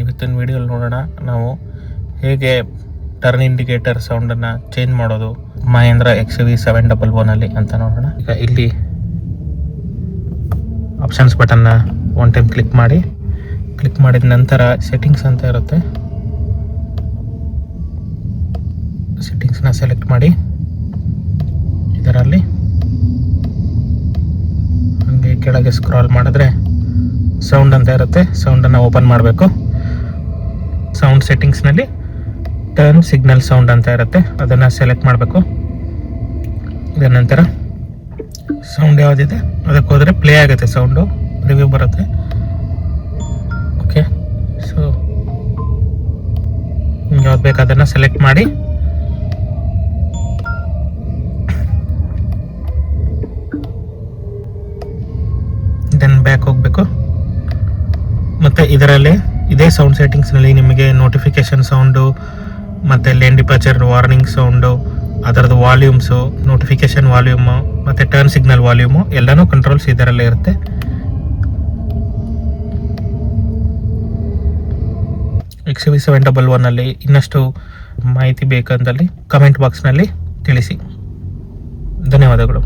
ಇವತ್ತಿನ ವಿಡಿಯೋಲಿ ನೋಡೋಣ ನಾವು ಹೇಗೆ ಟರ್ನ್ ಇಂಡಿಕೇಟರ್ ಸೌಂಡನ್ನು ಚೇಂಜ್ ಮಾಡೋದು Mahindra X V seven double ಒನಲ್ಲಿ ಅಂತ ನೋಡೋಣ. ಈಗ ಇಲ್ಲಿ ಆಪ್ಷನ್ಸ್ ಬಟನ್ನ ಒನ್ ಟೈಮ್ ಕ್ಲಿಕ್ ಮಾಡಿ ಕ್ಲಿಕ್ ಮಾಡಿದ ನಂತರ ಸೆಟ್ಟಿಂಗ್ಸ್ ಅಂತ ಇರುತ್ತೆ. ಸೆಟ್ಟಿಂಗ್ಸ್ನ ಸೆಲೆಕ್ಟ್ ಮಾಡಿ, ಇದರಲ್ಲಿ ಹಾಗೆ ಕೆಳಗೆ ಸ್ಕ್ರಾಲ್ ಮಾಡಿದ್ರೆ ಸೌಂಡ್ ಅಂತ ಇರುತ್ತೆ ಸೌಂಡನ್ನು ಓಪನ್ ಮಾಡಬೇಕು. ಸೌಂಡ್ ಸೆಟ್ಟಿಂಗ್ಸ್ನಲ್ಲಿ ಟರ್ನ್ ಸಿಗ್ನಲ್ ಸೌಂಡ್ ಅಂತ ಇರುತ್ತೆ. ಅದನ್ನು ಸೆಲೆಕ್ಟ್ ಮಾಡಬೇಕು. ಇದರ ನಂತರ ಸೌಂಡ್ ಯಾವುದಿದೆ? ಅದಕ್ಕೆ ಹೋದರೆ ಪ್ಲೇ ಆಗುತ್ತೆ ಸೌಂಡು ರಿವ್ಯೂ ಬರುತ್ತೆ. ಓಕೆ ಸೊ ಯಾವ್ದು ಬೇಕು ಅದನ್ನು ಸೆಲೆಕ್ಟ್ ಮಾಡಿ. ದೆನ್ ಬ್ಯಾಕ್ ಹೋಗಬೇಕು. ಮತ್ತು ಇದರಲ್ಲಿ ಇದೇ ಸೌಂಡ್ ಸೆಟ್ಟಿಂಗ್ಸ್ನಲ್ಲಿ ನಿಮಗೆ ನೋಟಿಫಿಕೇಶನ್ ಸೌಂಡು ಮತ್ತು ಲೇನ್ ಡಿಪಾಚರ್ ವಾರ್ನಿಂಗ್ ಸೌಂಡು ಅದರದ್ದು ವಾಲ್ಯೂಮ್ಸು ನೋಟಿಫಿಕೇಶನ್ ವಾಲ್ಯೂಮು ಮತ್ತು ಟರ್ನ್ ಸಿಗ್ನಲ್ ವಾಲ್ಯೂಮು ಎಲ್ಲನೂ ಕಂಟ್ರೋಲ್ಸ್ ಇದರಲ್ಲೇ ಇರುತ್ತೆ. ಎಕ್ಸ್ ವಿ ಸೆವೆನ್ ಡಬಲ್ ಒನ್ನಲ್ಲಿ ಇನ್ನಷ್ಟು ಮಾಹಿತಿ ಬೇಕಂದಲ್ಲಿ ಕಮೆಂಟ್ ಬಾಕ್ಸ್ನಲ್ಲಿ ತಿಳಿಸಿ. ಧನ್ಯವಾದಗಳು.